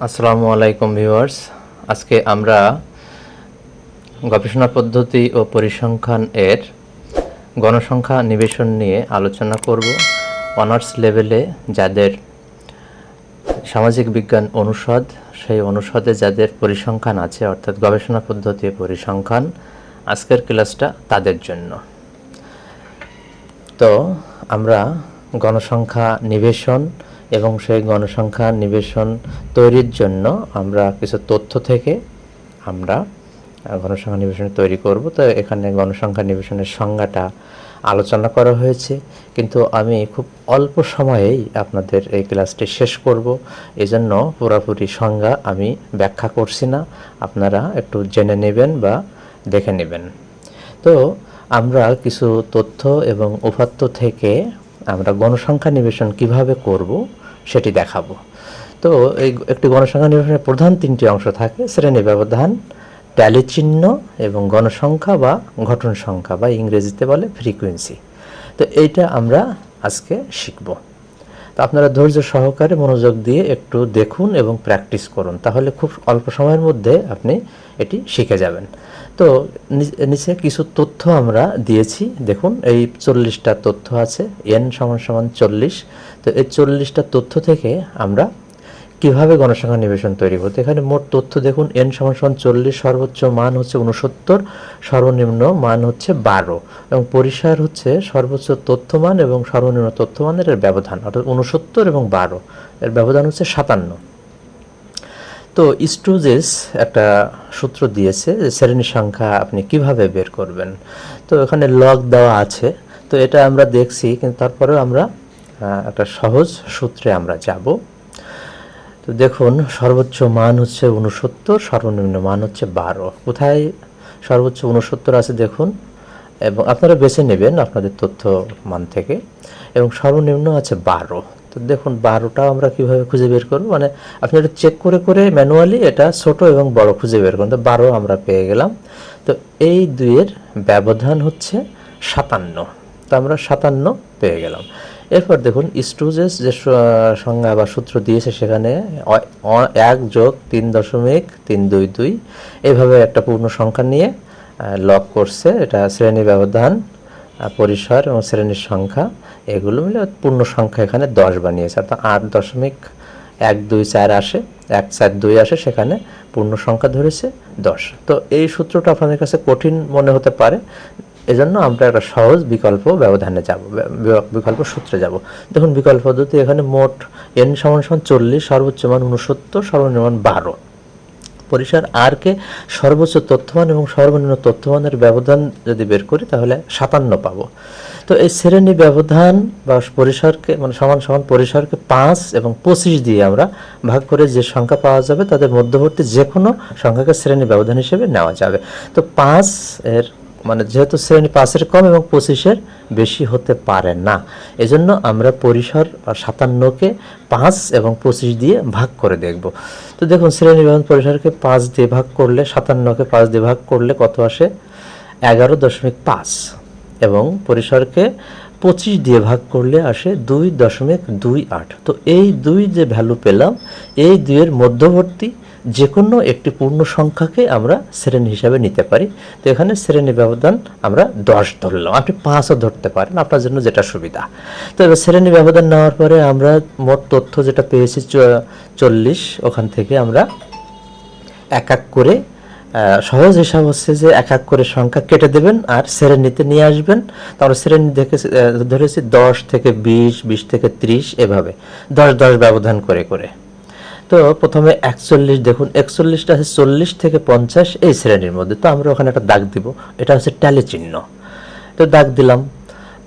আসসালামু আলাইকুম ভিউয়ার্স। আজকে আমরা গবেষণা পদ্ধতি ও পরিসংখ্যান এর গণসংখ্যা নিবেশন নিয়ে আলোচনা করব। অনার্স লেভেলে যাদের সামাজিক বিজ্ঞান অনুষদ, সেই অনুষদে যাদের পরিসংখ্যান আছে, অর্থাৎ গবেষণা পদ্ধতি ও পরিসংখ্যান, আজকের ক্লাসটা তাদের জন্য। তো আমরা গণসংখ্যা নিবেশন এবং সেই গণসংখ্যা নিবেশন তৈরির জন্য আমরা কিছু তথ্য থেকে আমরা গণসংখ্যা নিবেশন তৈরি করব। তো এখানে গণসংখ্যা নিবেশনের সংজ্ঞাটা আলোচনা করা হয়েছে। কিন্তু আমি খুব অল্প সময়েই আপনাদের এই ক্লাসটি শেষ করব। এজন্য পুরোপুরি সংজ্ঞা আমি ব্যাখ্যা করছি না। আপনারা একটু জেনে নেবেন বা দেখে নেবেন। তো আমরা কিছু তথ্য এবং উপাত্ত থেকে আমরা গণসংখ্যা নিবেশন কীভাবে করব সেটি দেখাবো। তো এই একটি গণসংখ্যা নিবেশনের প্রধান তিনটি অংশ থাকে, শ্রেণি ব্যবধান, ট্যালি চিহ্ন এবং গণসংখ্যা বা ঘটন সংখ্যা বা ইংরেজিতে বলে ফ্রিকুয়েন্সি তো এইটা আমরা আজকে শিখব। তো আপনারা ধৈর্য সহকারে মনোযোগ দিয়ে একটু দেখুন এবং প্র্যাকটিস করুন। তাহলে খুব অল্প সময়ের মধ্যে আপনি এটি শিখে যাবেন। তো নিচে কিছু তথ্য আমরা দিয়েছি। দেখুন, এই চল্লিশটা তথ্য আছে, এন সমান সমান চল্লিশ। তো এই চল্লিশটা তথ্য থেকে আমরা কীভাবে গণসংখ্যা নিবেশন তৈরি করতে? এখানে মোট তথ্য দেখুন এন সমান চল্লিশ, সর্বোচ্চ মান হচ্ছে উনসত্তর সর্বনিম্ন মান হচ্ছে বারো এবং পরিসর হচ্ছে সর্বোচ্চ তথ্যমান এবং সর্বনিম্ন তথ্যমানের এর ব্যবধান, অর্থাৎ উনসত্তর এবং বারো, এর ব্যবধান হচ্ছে সাতান্ন। তো স্টুজেস একটা সূত্র দিয়েছে যে শ্রেণি সংখ্যা আপনি কীভাবে বের করবেন। তো এখানে লগ দেওয়া আছে, তো এটা আমরা দেখছি, কিন্তু তারপরেও আমরা একটা সহজ সূত্রে আমরা যাব। তো দেখুন, সর্বোচ্চ মান হচ্ছে উনসত্তর সর্বনিম্ন মান হচ্ছে বারো। কোথায় সর্বোচ্চ উনসত্তর আছে দেখুন, এবং আপনারা বেছে নেবেন আপনাদের তথ্য মান থেকে, এবং সর্বনিম্ন আছে বারো। তো দেখুন বারোটা আমরা কীভাবে খুঁজে বের করব? মানে আপনি এটা চেক করে করে ম্যানুয়ালি এটা ছোট এবং বড় খুঁজে বের করুন। তো বারো আমরা পেয়ে গেলাম। তো এই দুইয়ের ব্যবধান হচ্ছে সাতান্ন। তো আমরা সাতান্ন পেয়ে গেলাম। এরপর দেখুন স্টুজেস যে সংজ্ঞা বা সূত্র দিয়েছে সেখানে এক যোগ তিন দশমিক তিন দুই দুই, এভাবে একটা পূর্ণ সংখ্যা নিয়ে লক করছে। এটা শ্রেণি ব্যবধান পরিসর এবং শ্রেণির সংখ্যা। এগুলো মিলে পূর্ণ সংখ্যা এখানে দশ বানিয়েছে। অর্থাৎ আট দশমিক এক দুই চার আসে, এক চার দুই আসে, সেখানে পূর্ণ সংখ্যা ধরেছে দশ। তো এই সূত্রটা আপনাদের কাছে কঠিন মনে হতে পারে। এজন্য আমরা একটা সহজ বিকল্প ব্যবধানে যাব বিকল্প সূত্রে যাব। দেখুন, বিকল্প পদ্ধতি এখানে মোট এন সমান সমান চল্লিশ, সর্বোচ্চ মান উনসত্তর সর্বনিম্ন মান বারো। পরিসর আর কে সর্বোচ্চ তথ্যমান এবং সর্বনিম্ন তথ্যমানের ব্যবধান যদি বের করি, তাহলে সাতান্ন পাব। তো এই শ্রেণি ব্যবধান বা পরিসরকে মানে সমান সমান পরিসরকে পাঁচ এবং পঁচিশ দিয়ে আমরা ভাগ করে যে সংখ্যা পাওয়া যাবে, তাদের মধ্যবর্তী যে কোনো সংখ্যাকে শ্রেণি ব্যবধান হিসেবে নেওয়া যাবে। তো পাঁচ এর মানে যেহেতু শ্রেণি পাঁচের কম এবং পঁচিশের বেশি হতে পারে না, এজন্য আমরা পরিসর সাতান্নকে পাঁচ এবং পঁচিশ দিয়ে ভাগ করে দেখব। তো দেখুন, শ্রেণি ব্যবধান পরিসরকে পাঁচ দিয়ে ভাগ করলে, সাতান্নকে পাঁচ দিয়ে ভাগ করলে কত আসে? এগারো দশমিক পাঁচ এবং পরিসরকে পঁচিশ দিয়ে ভাগ করলে আসে দুই দশমিক দুই আট। তো এই দুই যে ভ্যালু পেলাম, এই দুইয়ের মধ্যবর্তী যে কোনো একটি পূর্ণ সংখ্যাকে আমরা শ্রেণি হিসাবে নিতে পারি। তো এখানে শ্রেণি ব্যবধান আমরা দশ ধরলাম। আপনি পাঁচও ধরতে পারেন, আপনার জন্য যেটা সুবিধা। তো এবার শ্রেণি ব্যবধান নেওয়ার পরে আমরা মোট তথ্য যেটা পেয়েছি চল্লিশ, ওখান থেকে আমরা এক এক করে সহজ হিসাব হচ্ছে যে এক এক করে সংখ্যা কেটে দেবেন আর শ্রেণীতে নিয়ে আসবেন। তারপর শ্রেণি দেখে ধরেছি দশ থেকে বিশ বিশ থেকে ত্রিশ, এভাবে। দশ দশ ব্যবধান করে করে। তো প্রথমে একচল্লিশ দেখুন, একচল্লিশটা আছে চল্লিশ থেকে পঞ্চাশ এই শ্রেণির মধ্যে। তো আমরা ওখানে একটা দাগ দিব, এটা হচ্ছে ট্যালি চিহ্ন। তো দাগ দিলাম,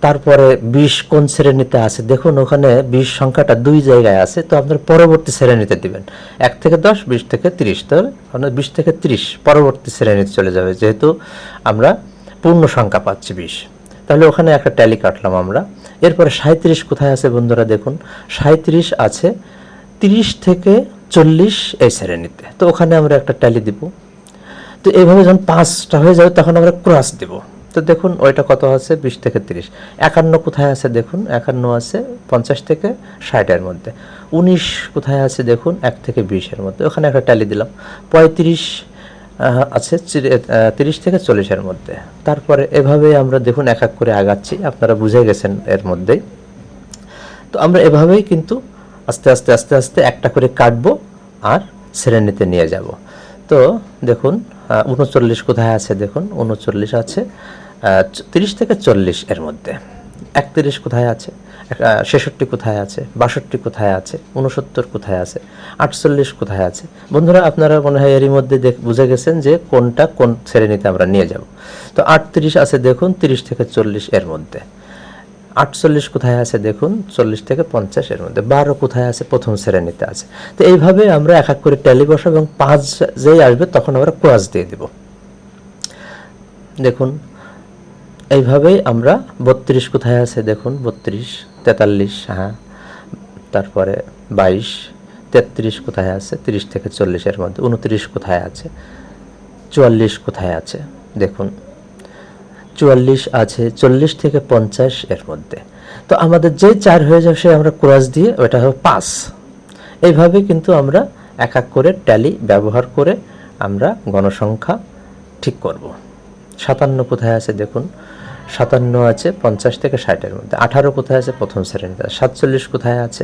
তারপরে বিশ কোন শ্রেণীতে আছে? দেখুন ওখানে বিশ সংখ্যাটা দুই জায়গায় আছে, তো আপনার পরবর্তী শ্রেণীতে দিবেন। এক থেকে দশ, বিশ থেকে তিরিশ তাহলে আপনার বিশ থেকে তিরিশ পরবর্তী শ্রেণীতে চলে যাবে, যেহেতু আমরা পূর্ণ সংখ্যা পাচ্ছি বিশ। তাহলে ওখানে একটা ট্যালি কাটলাম আমরা। এরপরে সাঁত্রিশ কোথায় আছে বন্ধুরা দেখুন সাঁত্রিশ আছে তিরিশ থেকে চল্লিশ এই শ্রেণীতে। তো ওখানে আমরা একটা ট্যালি দিব। তো এইভাবে যখন পাঁচটা হয়ে যাবে, তখন আমরা ক্রস দেব। তো দেখুন, ওইটা কত আছে? বিশ থেকে তিরিশ। একান্ন কোথায় আছে দেখুন? একান্ন আছে পঞ্চাশ থেকে ষাটের মধ্যে। উনিশ কোথায় আছে দেখুন? এক থেকে বিশের মধ্যে। ওখানে একটা ট্যালি দিলাম। পঁয়ত্রিশ আছে তিরিশ থেকে চল্লিশের মধ্যে। তারপরে এভাবে আমরা দেখুন, এক এক করে আগাচ্ছি। আপনারা বুঝে গেছেন এর মধ্যেই। তো আমরা এভাবেই কিন্তু আস্তে আস্তে আস্তে আস্তে একটা করে কাটবো আর শ্রেণীতে নিয়ে যাব। তো দেখুন উনচল্লিশ কোথায় আছে? দেখুন, উনচল্লিশ আছে তিরিশ থেকে চল্লিশ এর মধ্যে। একত্রিশ কোথায় আছে? ছেষট্টি কোথায় আছে? বাষট্টি কোথায় আছে? উনসত্তর কোথায় আছে? আটচল্লিশ কোথায় আছে? বন্ধুরা, আপনারা মনে হয় এরই মধ্যে দেখ বুঝে গেছেন যে কোনটা কোন শ্রেণীতে আমরা নিয়ে যাব। তো আটত্রিশ আছে, দেখুন, তিরিশ থেকে চল্লিশ এর মধ্যে। আটচল্লিশ কোথায় আছে দেখুন, চল্লিশ থেকে পঞ্চাশ এর মধ্যে। বারো কোথায় আছে? প্রথম শ্রেণীতে আছে। তো এইভাবে আমরা এক এক করে ট্যালি বসাবো এবং পাঁচ যেই আসবে তখন আমরা কোয়াজ দিয়ে দেব। দেখুন এইভাবেই আমরা বত্রিশ কোথায় আছে? দেখুন, বত্রিশ, তেতাল্লিশ হ্যাঁ তারপরে বাইশ, তেত্রিশ কোথায় আছে? তিরিশ থেকে চল্লিশের মধ্যে। উনত্রিশ কোথায় আছে? চুয়াল্লিশ কোথায় আছে? দেখুন চুয়াল্লিশ আছে, চল্লিশ থেকে পঞ্চাশ এর মধ্যে। তো আমাদের যে চার হয়ে যাবে সে আমরা ক্রস দিয়ে, ওটা হবে পাঁচ। এইভাবে কিন্তু আমরা এক এক করে ট্যালি ব্যবহার করে আমরা গণসংখ্যা ঠিক করব। সাতান্ন কোথায় আছে দেখুন? সাতান্ন আছে, পঞ্চাশ থেকে ষাটের মধ্যে। আঠারো কোথায় আছে? প্রথম শ্রেণীতে সাতচল্লিশ কোথায় আছে?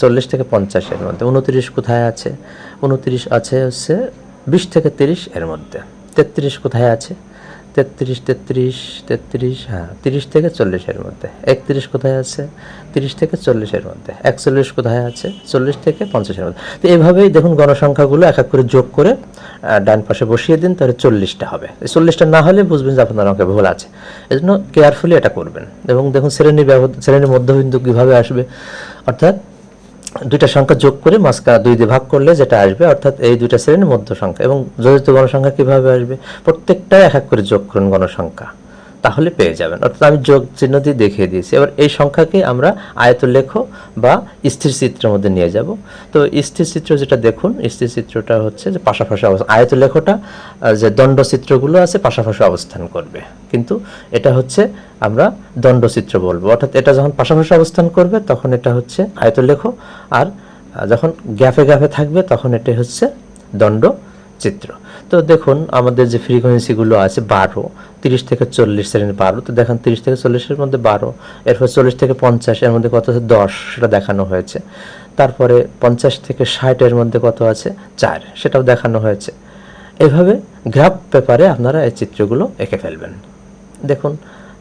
চল্লিশ থেকে পঞ্চাশের মধ্যে। উনত্রিশ কোথায় আছে? উনত্রিশ আছে হচ্ছে বিশ থেকে তিরিশ এর মধ্যে। তেত্রিশ কোথায় আছে? তেত্রিশ তেত্রিশ তেত্রিশ হ্যাঁ তিরিশ থেকে চল্লিশের মধ্যে। একত্রিশ কোথায় আছে? তিরিশ থেকে চল্লিশের মধ্যে। একচল্লিশ কোথায় আছে? চল্লিশ থেকে পঞ্চাশের মধ্যে। তো এভাবেই দেখুন গণসংখ্যাগুলো এক এক করে যোগ করে ডান পাশে বসিয়ে দিন, তাহলে চল্লিশটা হবে। এই চল্লিশটা না হলে বুঝবেন যে আপনার অঙ্কে ভুল আছে। এই জন্য কেয়ারফুলি এটা করবেন। এবং দেখুন শ্রেণি ব্যবধান শ্রেণির মধ্যবিন্দু কীভাবে আসবে। অর্থাৎ দুইটা সংখ্যা যোগ করে মাস্কা দুই দিয়ে ভাগ করলে যেটা আসবে, অর্থাৎ এই দুইটা শ্রেণির মধ্য সংখ্যা এবং যোজিত গণসংখ্যা কীভাবে আসবে? প্রত্যেকটা এক এক করে যোগ করুন গণসংখ্যা। তাহলে পেয়ে যাবেন। অর্থাৎ আমি যোগ চিহ্ন দিয়ে দেখিয়ে দিয়েছি। এবার এই সংখ্যাকে আমরা আয়তলেখ বা স্থির চিত্রের মধ্যে নিয়ে যাব। তো স্থির চিত্র যেটা দেখুন, স্থির চিত্রটা হচ্ছে যে পাশাপাশি অবস্থান আয়তলেখটা যে দণ্ড চিত্রগুলো আছে পাশাপাশি অবস্থান করবে। কিন্তু এটা হচ্ছে আমরা দণ্ডচিত্র বলব। অর্থাৎ এটা যখন পাশাপাশি অবস্থান করবে, তখন এটা হচ্ছে আয়তলেখ। আর যখন গ্যাপে গ্যাপে থাকবে, তখন এটা হচ্ছে দণ্ড চিত্র তো দেখুন, আমাদের যে ফ্রিকোয়েন্সিগুলো আছে বারো তিরিশ থেকে চল্লিশ শ্রেণির বারো। তো দেখেন তিরিশ থেকে চল্লিশের মধ্যে বারো, এরপর চল্লিশ থেকে পঞ্চাশ, এর মধ্যে কত আছে? দশ, সেটা দেখানো হয়েছে। তারপরে পঞ্চাশ থেকে ষাটের মধ্যে কত আছে? চার, সেটাও দেখানো হয়েছে। এভাবে গ্রাফ পেপারে আপনারা এই চিত্রগুলো এঁকে ফেলবেন। দেখুন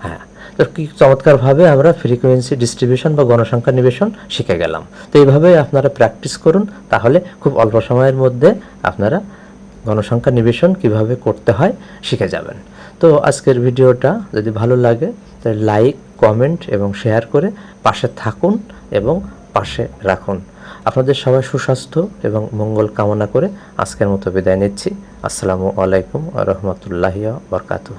হ্যাঁ তো কি চমৎকারভাবে আমরা ফ্রিকোয়েন্সি ডিস্ট্রিবিউশন বা গণসংখ্যা নিবেশন শিখে গেলাম। তো এইভাবে আপনারা প্র্যাকটিস করুন, তাহলে খুব অল্প সময়ের মধ্যে আপনারা গণসংখ্যা নিবেশন কীভাবে করতে হয় শিখে যাবেন। তো আজকের ভিডিওটা যদি ভালো লাগে, তাহলে লাইক কমেন্ট এবং শেয়ার করে পাশে থাকুন এবং পাশে রাখুন। আপনাদের সবাই সুস্বাস্থ্য এবং মঙ্গল কামনা করে আজকের মতো বিদায় নিচ্ছি। আসসালামু আলাইকুম রহমতুল্লাহ বরকাতুহ।